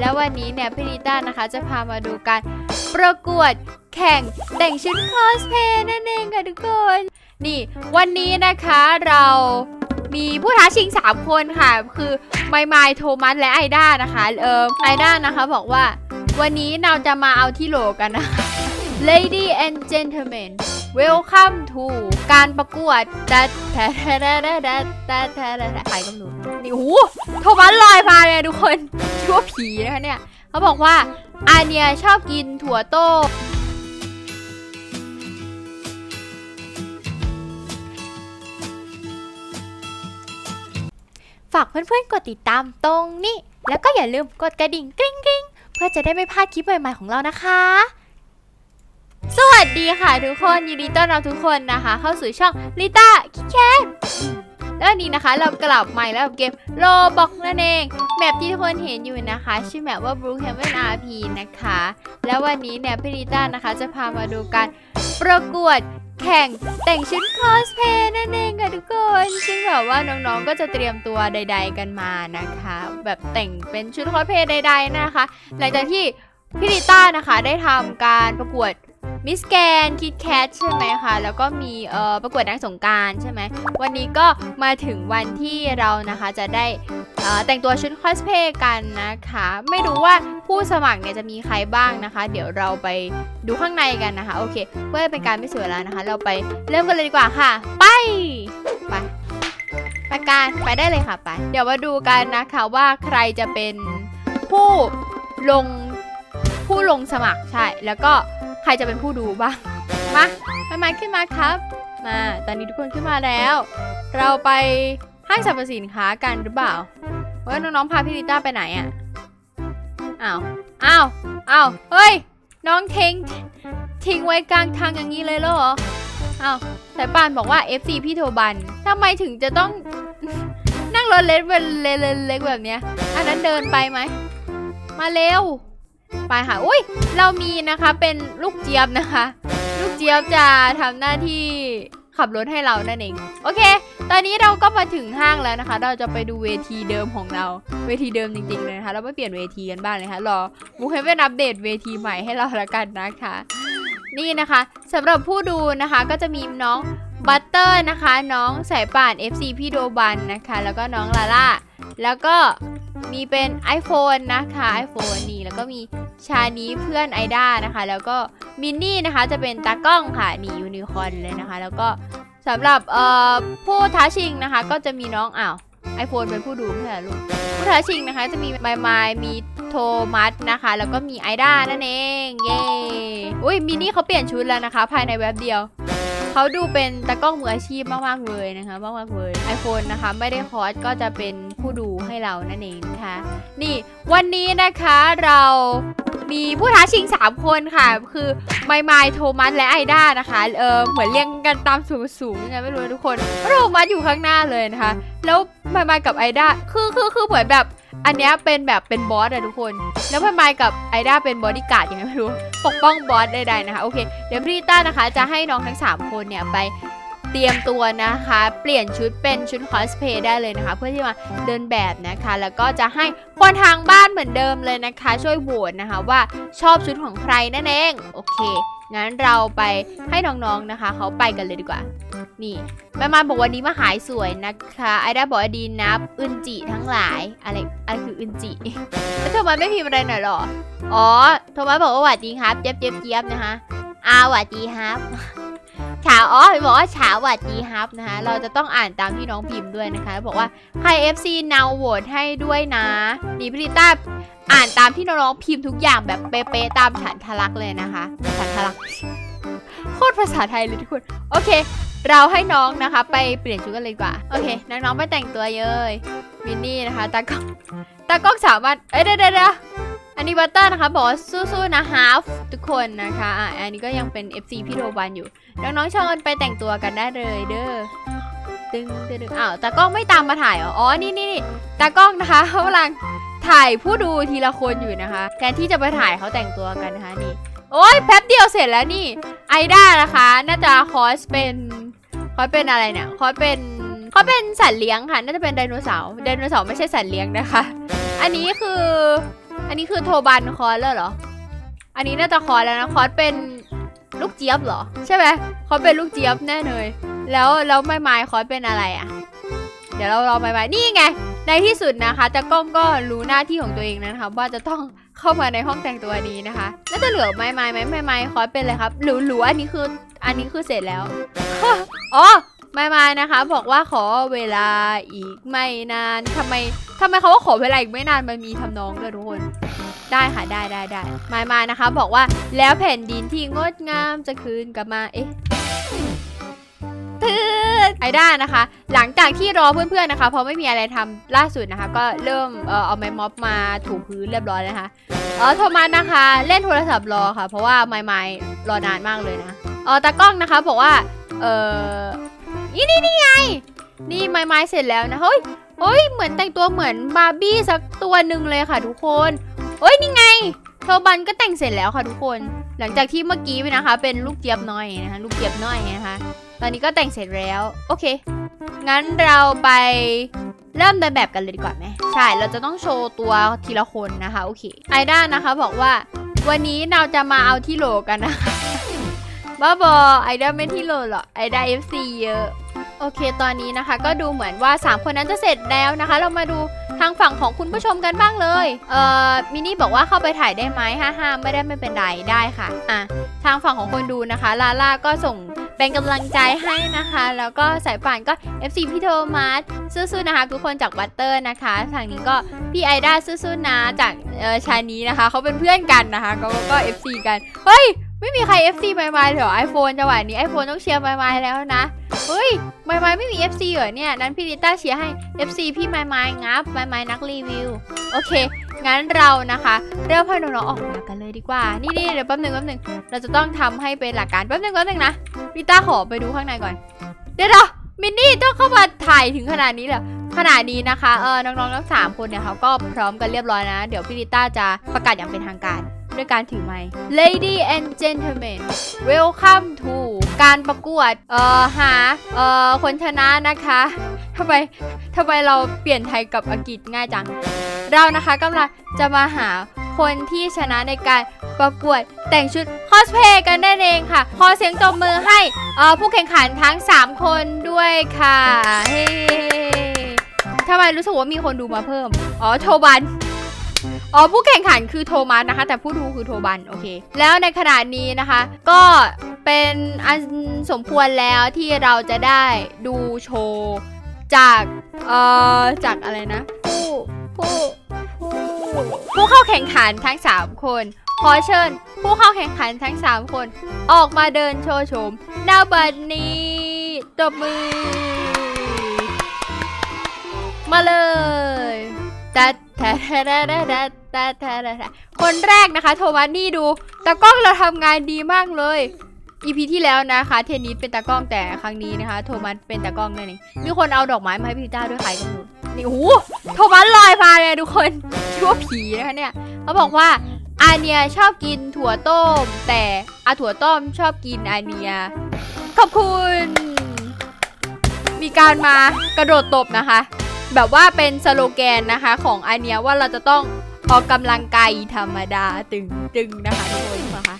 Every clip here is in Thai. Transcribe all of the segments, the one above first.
แล้ววันนี้เนี่ยพี่ลิต้านะคะจะพามาดูการประกวดแข่งแต่งชุดคอสเพย์นั่นเองค่ะทุกคน นี่วันนี้นะคะเรามีผู้ท้าชิง 3 คนค่ะ คือไมไมโทมัสและไอด้านะคะเออไอด้านะคะบอกว่า วันนี้เราจะมาเอาที่โหลกันนะคะ Lady and gentlemen Welcome to การประกวดดัดแทะแทะแทะแทะแทะแทะแทใครก็ไม่รู้นี่โหโทมัสลอยมาเลยทุกคนชั่วผีนะคะเนี่ย เขาบอกว่าอาเนียชอบกินถั่วโต้ฝากเพื่อนๆ กดติดตามตรงนี้ แล้วก็อย่าลืมกดกระดิ่งกริ๊งๆ เพื่อจะได้ไม่พลาดคลิปใหม่ๆของเรานะคะ สวัสดีค่ะทุกคนยินดีต้อนรับทุกคนนะคะ เข้าสู่ช่องลิต้าคิแคนแล้วนี้นะคะเรากลับใหม่แล้วกับเกมโลบอกนั่นเองแมปที่ทุกคนเห็นอยู่นะคะ ชื่อแมปว่า Blue Heaven RP นะคะ แล้ววันนี้เนี่ยพี่ลิต้านะคะจะพามาดูการประกวดแข่งแต่งชุดคอสเพย์นั่นเองค่ะทุกคนซึ่งแบบว่าน้องๆก็จะเตรียมตัวใด ๆ กันมานะคะ แบบแต่งเป็นชุดคอสเพย์ใด ๆนะคะ หลังจากที่พี่ลิต้านะคะได้ทำการประกวด มิสแกนคิดแคทใช่ไหมคะ แล้วก็มีเอ่อประกวดนางสงการใช่ไหม วันนี้ก็มาถึงวันที่เรานะคะจะได้แต่งตัวชุดคอสเพย์กันนะคะ ไม่รู้ว่าผู้สมัครเนี่ยจะมีใครบ้างนะคะ เดี๋ยวเราไปดูข้างในกันนะคะ โอเคเพื่อเป็นการไม่เสียเวลานะคะ เราไปเริ่มกันเลยดีกว่าค่ะ ไปไปไปการไปได้เลยค่ะไป เดี๋ยวมาดูกันนะคะว่าใครจะเป็นผู้ลงผู้ลงสมัครใช่แล้วก็ ใครจะเป็นผู้ดูบ้าง มามามาขึ้นมาครับ มา ตอนนี้ทุกคนขึ้นมาแล้ว เราไปห้างสรรพสินค้ากันหรือเปล่าว่าน้องๆพาพี่ลิต้าไปไหนอะ่ะอ้าวอ้าวอ้าวเฮ้ย น้องทิ้งทิ้งไว้กลางทางอย่างนี้เลยเหรออ้าวสายปานบอกว่า FC พี่โทบันทำไมถึงจะต้องนั่งรถเล็กเป็นเล็กๆแบบเนี้ย อันนั้นเดินไปไหม มาเร็ว ไปค่ะอุ้ยเรามีนะคะเป็นลูกเจี๊ยบนะคะ ลูกเจี๊ยบจะทำหน้าที่ขับรถให้เรานั่นเอง โอเค ตอนนี้เราก็มาถึงห้างแล้วนะคะ เราจะไปดูเวทีเดิมของเรา เวทีเดิมจริงๆเลยนะคะ เราไม่เปลี่ยนเวทีกันบ้างเลยค่ะรอบุคเฮเว่นอัปเดตเวทีใหม่ให้เราละกันนะคะ นี่นะคะสำหรับผู้ดูนะคะก็จะมีน้อง บัตเตอร์นะคะ น้องสายป่าน FC พี่โดบันนะคะ แล้วก็น้องลาล่า แล้วก็มีเป็น iPhone นะคะ iPhone นี่แล้วก็มีชานี้เพื่อนไอด้านะคะ แล้วก็มินนี่นะคะจะเป็นตากล้องค่ะนี่ยูนิคอนเลยนะคะ แล้วก็สำหรับเอ่อผู้ท้าชิงนะคะ ก็จะมีน้องอ้าว iPhone เป็นผู้ดูไม่ใช่อลูกผู้ท้าชิงนะคะ จะมีไมไมายมีโทมัสนะคะ แล้วก็มีไอด้านั่นเอง เย้อุ้ยมินนี่เขาเปลี่ยนชุดแล้วนะคะ ภายในแว็บเดียว เขาดูเป็นตากล้องมืออาชีพมากๆเลยนะคะ มากๆเลย iPhone นะคะไม่ได้คอร์สก็จะเป็นผู้ดูให้เรานั่นเองนะคะ นี่วันนี้นะคะเรามีผู้ท้าชิง 3 คนค่ะ คือไมไมาโทมัสและไอด้านะคะ เออเหมือนเรียงกันตามสูงสูงยังไงไม่รู้ทุกคนโทมัสอยู่ข้างหน้าเลยนะคะ แล้วไมไมากับไอด้าคือคือคือเหมือนแบบ อันเนี้ยเป็นแบบเป็นบอสอะทุกคน แล้วไมไมายกับไอด้าเป็นบอดี้การ์ดยังไงไม่รู้ ปกป้องบอสใดๆนะคะ โอเค เดี๋ยวพี่ต้านะคะ จะให้น้องทั้ง 3 คนเนี่ยไปเตรียมตัวนะคะ เปลี่ยนชุดเป็นชุดคอสเพย์ได้เลยนะคะ เพื่อที่มาเดินแบบนะคะ แล้วก็จะให้คนทางบ้านเหมือนเดิมเลยนะคะ ช่วยโหวตนะคะว่าชอบชุดของใครนั่นเอง โอเค งั้นเราไปให้น้องๆนะคะ เขาไปกันเลยดีกว่า นี่แม่มาบอกวันนี้มาหายสวยนะคะไอด้าบอกอดีนับอึนจิทั้งหลายอะไรอะไรคืออึนจิแล้วโทมัสไม่พิมพ์อะไรหน่อยหรอ อ๋อโทมัสบอกว่าหวัดดีครับเจี๊ยบเจี๊ยบเจี๊ยบนะคะอาหวัดดีครับ ฉาอ๋อบอกว่าฉาหวัดดีครับนะคะเราจะต้องอ่านตามที่น้องพิมพ์ด้วยนะคะ บอกว่าใคร FC นาวโหวตให้ด้วยนะนี่พี่ลิต้าอ่านตามที่น้องๆพิมพ์ทุกอย่างแบบเป๊ะๆตามฉันทะลักเลยนะคะฉันทะลักโคตรภาษาไทยเลยทุกคนโอเค เราให้น้องนะคะ ไปเปลี่ยนชุดกันเลยดีกว่าโอเคน้องๆไปแต่งตัวเย้ยมินนี่นะคะตากล้องตากล้องสามารถเอ้ยเดี๋ยวเดี๋ยวเดี๋ยว อันนี้บัตเตอร์นะคะบอกว่าสู้ๆนะฮาฟทุกคนนะคะอะอันนี้ก็ยังเป็น FC พี่โรบันอยู่ น้องๆชอบกันไปแต่งตัวกันได้เลยเด้อตึงตึงอ้าวตากล้องไม่ตามมาถ่ายออ๋อนี่นี่ตากล้องนะคะเขากำลังถ่ายผู้ดูทีละคนอยู่นะคะแทนที่จะไปถ่ายเขาแต่งตัวกันนะคะนี่ โอ้ยแป๊บเดียวเสร็จแล้วนี่ไอด้านะคะ น่าจะคอสเป็นคอสเป็นอะไรเนี่ยคอสเป็นคอสเป็นสัตว์เลี้ยงค่ะ น่าจะเป็นไดโนเสาร์ไดโนเสาร์ไม่ใช่สัตว์เลี้ยงนะคะ อันนี้คือ อันนี้คือโทบันคอร์สแล้วเหรอ อันนี้น่าจะคอร์สแล้วนะคอร์สเป็นลูกเจี๊ยบเหรอ ใช่ไหมเขาเป็นลูกเจี๊ยบแน่เลย แล้วแล้วไม้ไม้คอร์สเป็นอะไรอะ เดี๋ยวเรารองไม้ไม้นี่ไง ในที่สุดนะคะแต่กล้องก็รู้หน้าที่ของตัวเองนะคะว่าจะต้องเข้ามาในห้องแต่งตัวนี้นะคะน่าจะเหลือไม้ไม้ไหมไม้ไม้คอร์สเป็นเลยครับ หรือหรืออันนี้คืออันนี้คือเสร็จแล้วอ๋อ ไม้ไม้นะคะ บอกว่าขอเวลาอีกไม่นานทำไมทำไมเขาว่าขอเวลาอีกไม่นานมันมีทำนองด้วยทุกคน ได้ค่ะได้ได้ได้ไม้ไม้นะคะ บอกว่าแล้วแผ่นดินที่งดงามจะคืนกลับมาเอ๊ะตืดไอด้านะคะ หลังจากที่รอเพื่อนๆนะคะเพราะไม่มีอะไรทำล่าสุดนะคะ ก็เริ่มเอ่อเอาไม้ม็อบมาถูพื้นเรียบร้อยนะคะเออโทมัสนะคะ เล่นโทรศัพท์รอค่ะ เพราะว่าไม้ไม้รอนานมากเลยนะเออตากล้องนะคะบอกว่าเออ นี่นี่นี่ไง นี่ไม้ไม้เสร็จแล้วนะ เฮ้ยเฮ้ย เหมือนแต่งตัวเหมือนบาร์บี้สักตัวหนึ่งเลยค่ะทุกคน เฮ้ย นี่ไงโทบันก็แต่งเสร็จแล้วค่ะทุกคน หลังจากที่เมื่อกี้นะคะ เป็นลูกเจี๊ยบน้อยนะคะ ลูกเจี๊ยบน้อยนะคะ ตอนนี้ก็แต่งเสร็จแล้ว โอเค งั้นเราไปเริ่มเดินแบบกันเลยดีกว่าไหม ใช่ เราจะต้องโชว์ตัวทีละคนนะคะ โอเค ไอด้านะคะบอกว่า วันนี้เราจะมาเอาที่โหลกันนะคะบ้าบอไอด้าไม่ที่โหลหรอกไอด้า FC เยอะ โอเคตอนนี้นะคะ ก็ดูเหมือนว่า 3 คนนั้นจะเสร็จแล้วนะคะ เรามาดูทางฝั่งของคุณผู้ชมกันบ้างเลย เอ่อ มินี่บอกว่าเข้าไปถ่ายได้ไหมห้าห้าไม่ได้ไม่เป็นไรได้ค่ะ อะ ทางฝั่งของคนดูนะคะ ลาล่าก็ส่งเป็นกำลังใจให้นะคะ แล้วก็สายป่านก็ FC พี่โทมัสสู้ๆนะคะ ทุกคนจากบัตเตอร์นะคะ ทางนี้ก็พี่ไอด้าสู้ๆนะจากชานี้นะคะ เขาเป็นเพื่อนกันนะคะ ก็ก็ FC กัน เฮ้ย ไม่มีใคร FC ไมค์ไมค์เลยเหรอไอโฟนจังหวะนี้ไอโฟนต้องเชียร์ไมค์ไมค์แล้วนะเฮ้ยไมค์ไมค์ไม่มี FC เหรอเนี่ยนั้นพี่ลิต้าเชียร์ให้ FC พี่ไมค์ไมค์งับไมค์ไมค์นักรีวิวโอเคงั้นเรานะคะ เริ่มให้น้องๆออกมากันเลยดีกว่า นี่นี่เดี๋ยวแป๊บหนึงแป๊บหนึงเราจะต้องทำให้เป็นหลักการแป๊บหนึงแป๊บหนึงนะลิต้าขอไปดูข้างในก่อนเดี๋ยวเดี๋ยวมินนี่ต้องเข้ามาถ่ายถึงขนาดนี้เหรอขนาดนี้นะคะเออน้องๆทั้งสามคนเนี่ยเขาก็พร้อมกันเรียบร้อยนะ เดี๋ยวพี่ลิต้าจะประกาศอย่างเป็นทางการ ด้วยการถือไมค์ Lady and Gentlemen Welcome to การประกวด เอ่อ หา เอ่อ คนชนะนะคะทำไมทำไมเราเปลี่ยนไทยกับอังกฤษง่ายจัง เรานะคะกำลังจะมาหาคนที่ชนะในการประกวดแต่งชุดคอสเพย์กันได้เองค่ะ ขอเสียงตบมือให้เอ่อผู้แข่งขันทั้ง 3 คนด้วยค่ะ เฮ้ทำไมรู้สึกว่ามีคนดูมาเพิ่ม อ๋อ โทบัน อ๋อผู้แข่งขันคือโทมัสนะคะ แต่ผู้ดูคือโทบันโอเค แล้วในขณะนี้นะคะ ก็เป็นอันสมควรแล้วที่เราจะได้ดูโชว์จากเอ่อจากอะไรนะ ผู้ผู้ผู้ผู้เข้าแข่งขันทั้ง 3 คน ขอเชิญ ผู้เข้าแข่งขันทั้ง 3 คน ออกมาเดินโชว์โฉมหน้าบัดนี้ตบมือ มาเลยแต่แต่ แต่แต่แต่คนแรกนะคะ โทมัสนี่ดูตากล้องเราทำงานดีมากเลย EP ที่แล้วนะคะ เทนนิสเป็นตากล้องแต่ครั้งนี้นะคะ โทมัสเป็นตากล้องนั่นเองมีคนเอาดอกไม้มาให้พี่ลิต้าด้วยใครก็ไม่รู้นี่โอ้โหโทมัสลอยมาเลยทุกคนคิดว่าผีนะคะเนี่ยเขาบอกว่าอาเนียชอบกินถั่วต้ม แต่อาถั่วต้มชอบกินอาเนียขอบคุณ มีการมากระโดดตบนะคะ แบบว่าเป็นสโลแกนนะคะ ของอันเนียว่าเราจะต้อง ออกกำลังกายธรรมดาตึงตึงนะคะทุกคนนะคะ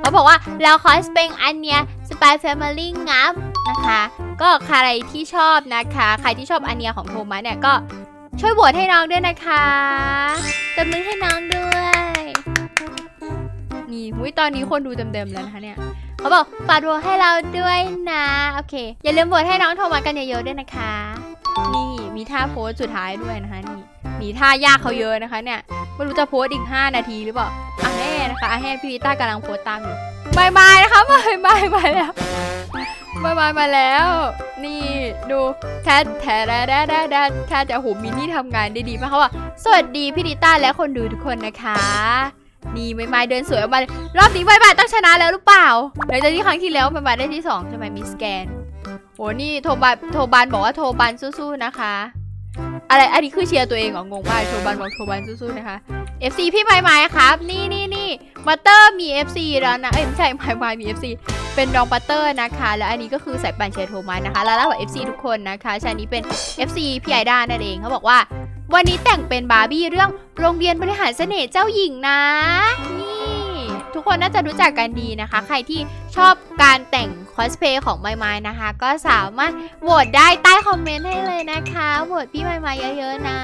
เขาบอกว่าเราคอสเป็นอันเนี้ยสปายแฟมิลี่งับนะคะ ก็ใครที่ชอบนะคะ ใครที่ชอบอันเนี้ยของโทมัสเนี่ยก็ช่วยโหวตให้น้องด้วยนะคะตบมือให้น้องด้วย นี่หุ้ยตอนนี้คนดูเต็มๆแล้วนะคะเนี่ยเขาบอกฝากโหวตให้เราด้วยนะ โอเค อย่าลืมโหวตให้น้องโทมัสกันเยอะๆด้วยนะคะ นี่มีท่าโพสสุดท้ายด้วยนะคะ นีท่ายากเขาเยอะนะคะเนี่ยไม่รู้จะโพสอีก 5 นาทีหรือเปล่าอะแน่นะคะอะแน่พี่ลิต้ากำลังโพสตามอยู่บายบายนะคะบายบายมาแล้วบายบายมาแล้ว นี่ดูแทดแทดแทดแทดแทดแทดแต่โหมินนี่ทำงานได้ดีมากเขาว่าสวัสดีพี่ลิต้าและคนดูทุกคนนะคะนี่ไม่ไม่เดินสวยออกมารอบนี้บายบายต้องชนะแล้วหรือเปล่าหลังจากที่ครั้งที่แล้วบายบายได้ที่สองใช่ไหมมิสแกนโหนี่โทบันโทบันบอกว่าโทบันสู้ๆนะคะ อะไร อันนี้คือเชียร์ตัวเองเหรอ งงมากโทบันบอกโทบันสู้ๆนะคะ FC พี่ไม้ไม้ครับ นี่นี่นี่บัตเตอร์มี FC แล้วนะ เอ้ยไม่ใช่ไม้ไม้มี FC เป็นน้องบัตเตอร์นะคะ แล้วอันนี้ก็คือสายปั่นเชียร์โทมัสนะคะ แล้วแล้วบอก FC ทุกคนนะคะชานี้เป็น FC พี่ไอด้านั่นเองเขาบอกว่า วันนี้แต่งเป็นบาร์บี้เรื่องโรงเรียนบริหารเสน่ห์เจ้าหญิงนะนี่ทุกคนน่าจะรู้จักกันดีนะคะ ใครที่ชอบการแต่ง คอสเพย์ของไมไมนะคะ ก็สามารถโหวตได้ใต้คอมเมนต์ให้เลยนะคะโหวตพี่ไมไมเยอะๆนะ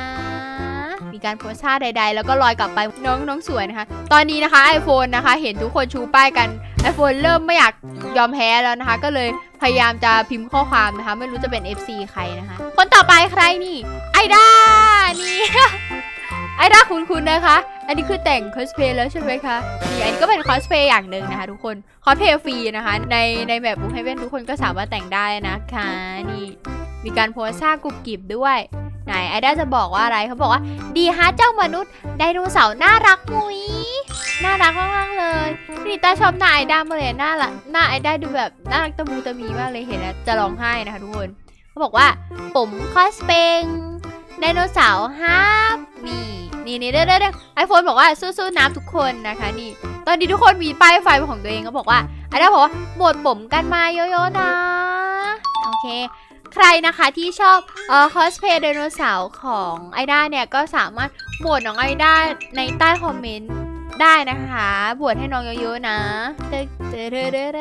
มีการโพสท่าใด ๆ แล้วก็ลอยกลับไปน้องน้องสวยนะคะ ตอนนี้นะคะ iPhone นะคะ เห็นทุกคนชูป้ายกัน iPhone เริ่มไม่อยากยอมแพ้แล้วนะคะ ก็เลยพยายามจะพิมพ์ข้อความนะคะ ไม่รู้จะเป็น FC ใครนะคะ คนต่อไปใครนี่ ไอด้านี่ ไอด้าคุณคุณนะคะ อันนี้คือแต่งคอสเพย์แล้วใช่ไหมคะนี่อันนี้ก็เป็นคอสเพย์อย่างหนึ่งนะคะทุกคนคอสเพย์ฟรีนะคะ ในในแบบบุ๊กเฮเว่นทุกคนก็สามารถแต่งได้นะคะนี่มีการโพสท่ากรุบกริบด้วยไหนไอด้าจะบอกว่าอะไรเขาบอกว่า ดีฮะเจ้ามนุษย์ไดโนเสาร์น่ารักมุยน่ารักมากๆเลยพี่ตาชอบหน้าไอด้ามาเลยน่ารักหน้าไอด้าดูแบบน่ารักตะมูตะมีมากเลยเห็นแล้วจะร้องไห้นะคะทุกคนเขาบอกว่าผมคอสเพง ไดโนเสาร์ฮับนี่นี่นี่เด้อเด้อไอโฟนบอกว่าสู้ๆน้ำทุกคนนะคะ นี่ ตอนนี้ทุกคนมีป้ายไฟของตัวเองก็บอกว่าไอด้าบอกว่าบดผมกันมาเยอะๆนะโอเค ใครนะคะที่ชอบเอ่อคอสเพย์ไดโนเสาร์ของไอด้าเนี่ยก็สามารถบวชน้องไอด้าในใต้คอมเมนต์ ได้นะคะ บวชให้น้องเยอะๆนะเตเตเตเต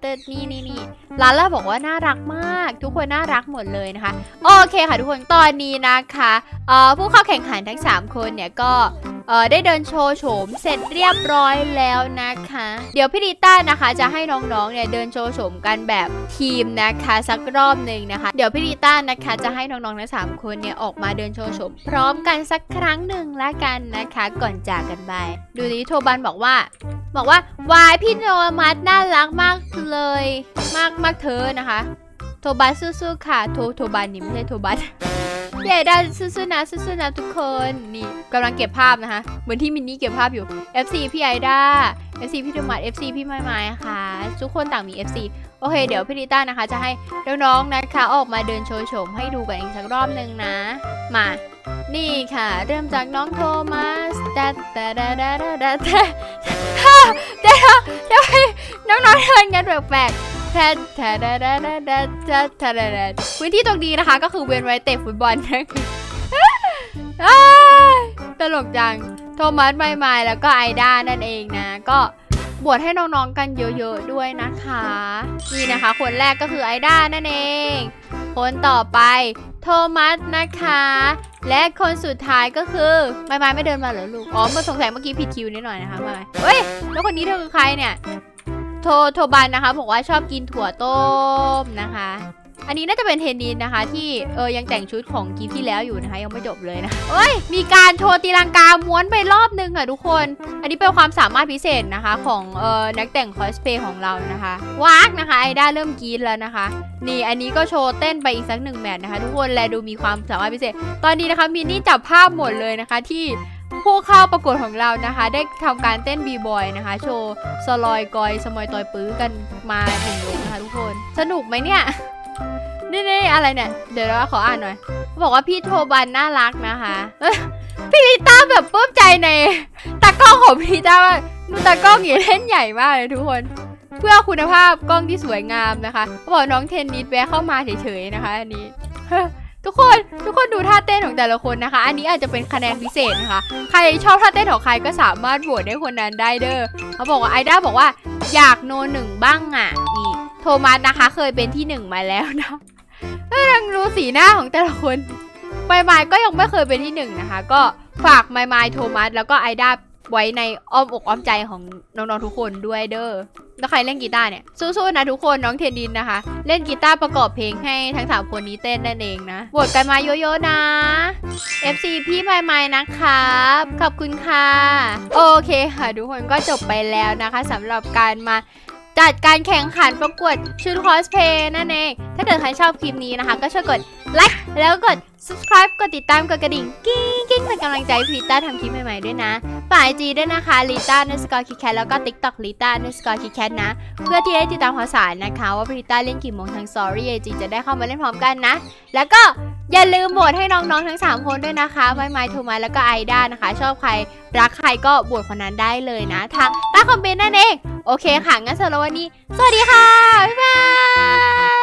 เตเเนี่นี่นี่ลาล่าบอกว่าน่ารักมาก ทุกคนน่ารักหมดเลยนะคะ โอเคค่ะทุกคนตอนนี้นะคะเอ่อผู้เข้าแข่งขันทั้ง 3 คนเนี่ยก็ เอ่อได้เดินโชว์โฉมเสร็จเรียบร้อยแล้วนะคะ เดี๋ยวพี่ดิต้านะคะจะให้น้องๆเนี่ยเดินโชว์โฉมกันแบบทีมนะคะสักรอบหนึ่งนะคะ เดี๋ยวพี่ดิต้านะคะจะให้น้องๆทั้งสามคนเนี่ยออกมาเดินโชว์โฉมพร้อมกันสักครั้งหนึ่งละกันนะคะ ก่อนจากกันไปดูดิโทบันบอกว่า บอกว่าวายพี่โนมัสน่ารักมากเลย มากมากเธอนะคะ โทบัสสู้ๆค่ะ โทโทบันนี่ไม่ใช่โทบัส พี่ได้สู้ๆนะสู้ๆนะทุกคนนี่กำลังเก็บภาพนะคะเหมือนที่มินนี่เก็บภาพอยู่ FC พี่ไอด้า FC พี่ธรรมัด FC พี่ไม้ไม้ค่ะ ทุกคนต่างมี FC โอเค เดี๋ยวพี่ดิต้านะคะ จะให้น้องๆนะคะออกมาเดินโชว์โฉมให้ดูกันอีกสักรอบหนึ่งนะ มานี่ค่ะ เริ่มจากน้องโทมัสดัดดาดาดาดาดาดาเดี๋ยวเดี๋ยวให้น้องๆเดินกันแปลกๆ แทนแทนแทดแทนแทนแทนแทนพื้นที่ตรงนี้นะคะ ก็คือเวนไว้เตะฟุตบอลนะตลกจัง โทมัสไมไมแล้วก็ไอด้านั่นเองนะ ก็บวชให้น้องๆกันเยอะๆด้วยนะคะ นี่นะคะ คนแรกก็คือไอด้านั่นเอง คนต่อไปโทมัสนะคะ และคนสุดท้ายก็คือไมไมไม่เดินมาเหรอลูก อ๋อเมื่อสงสัยเมื่อกี้ผิดคิวนิดหน่อยนะคะไมไมเฮ้ย แล้วคนนี้เธอคือใครเนี่ย โทโทบันนะคะบอกว่าชอบกินถั่วต้มนะคะ อันนี้น่าจะเป็นเทนนิสนะคะ ที่เออยังแต่งชุดของกีที่แล้วอยู่นะคะ ยังไม่จบเลยนะเอ้ยมีการโชว์ตีลังกาม้วนไปรอบนึงอะทุกคน อันนี้เป็นความสามารถพิเศษนะคะของเออนักแต่งคอสเพย์ของเรานะคะวากนะคะไอด้าเริ่มกรีดแล้วนะคะ นี่อันนี้ก็โชว์เต้นไปอีกสักหนึ่งแมตช์นะคะ ทุกคนแลดูมีความสามารถพิเศษ ตอนนี้นะคะมินนี่จับภาพหมดเลยนะคะที่ ผู้เข้าประกวดของเรานะคะ ได้ทำการเต้นบีบอยนะคะ โชว์สลอยกอย สมอยตอยปื้อกันมาหนึ่งยกนะคะทุกคน สนุกไหมเนี่ยนี่นี่อะไรเนี่ย เดี๋ยวเราขออ่านหน่อยเขาบอกว่าพี่โทบันน่ารักนะคะพี่ลิต้าแบบปลื้มใจในตากล้องของพี่ลิต้ามากดูตากล้องอย่างเล่นใหญ่มากเลยทุกคน เพื่อคุณภาพกล้องที่สวยงามนะคะเขาบอกน้องเทนนิสแวะเข้ามาเฉยๆนะคะอันนี้ ทุกคนทุกคนดูท่าเต้นของแต่ละคนนะคะ อันนี้อาจจะเป็นคะแนนพิเศษนะคะ ใครชอบท่าเต้นของใครก็สามารถโหวตให้คนนั้นได้เด้อเขาบอกว่าไอด้าบอกว่าอยากโนหนึ่งบ้างอะนี่โทมัสนะคะ เคยเป็นที่หนึ่งมาแล้วนะเอ้ยยังรู้สีหน้าของแต่ละคนไมไมายก็ยังไม่เคยเป็นที่หนึ่งนะคะ ก็ฝากไมไมายโทมัสแล้วก็ไอด้า ไว้ในอ้อมอกอ้อมใจของน้องๆทุกคนด้วยเด้อแล้วใครเล่นกีตาร์เนี่ยสู้ๆนะทุกคนน้องเทนดินนะคะ เล่นกีตาร์ประกอบเพลงให้ทั้งสามคนนี้เต้นนั่นเองนะโหวตกันมาเยอะๆนะ FC พี่ไมไมล์นะครับขอบคุณค่ะ โอเคค่ะ ทุกคนก็จบไปแล้วนะคะสำหรับการมาจัดการแข่งขันประกวดชุดคอสเพย์นั่นเอง ถ้าเกิดใครชอบคลิปนี้นะคะ ก็ช่วยกด ไลค์แล้วกด subscribe กดติดตามกดกระดิ่ง กิ้งกิ้งเป็นกำลังใจพลิต้าทำคลิปใหม่ๆด้วยนะฝากไอจีด้วยนะคะลิต้าเนสกอร์คิแคทแล้วก็ TikTok ลิต้าเนสกอร์คิแคทนะ เพื่อที่ได้ติดตามข่าวสารนะคะ ว่าพริต้าเล่นกี่โมงทาง Story IG จะได้เข้ามาเล่นพร้อมกันนะ แล้วก็อย่าลืมโหวตให้น้องๆทั้ง 3 คนด้วยนะคะไมไมโทมัสแล้วก็ไอด้านะคะ ชอบใครรักใครก็โหวตคนนั้นได้เลยนะทางใต้คอมเมนต์นั่นเอง โอเคค่ะงั้นสำหรับวันนี้ สวัสดีค่ะ บ๊ายบาย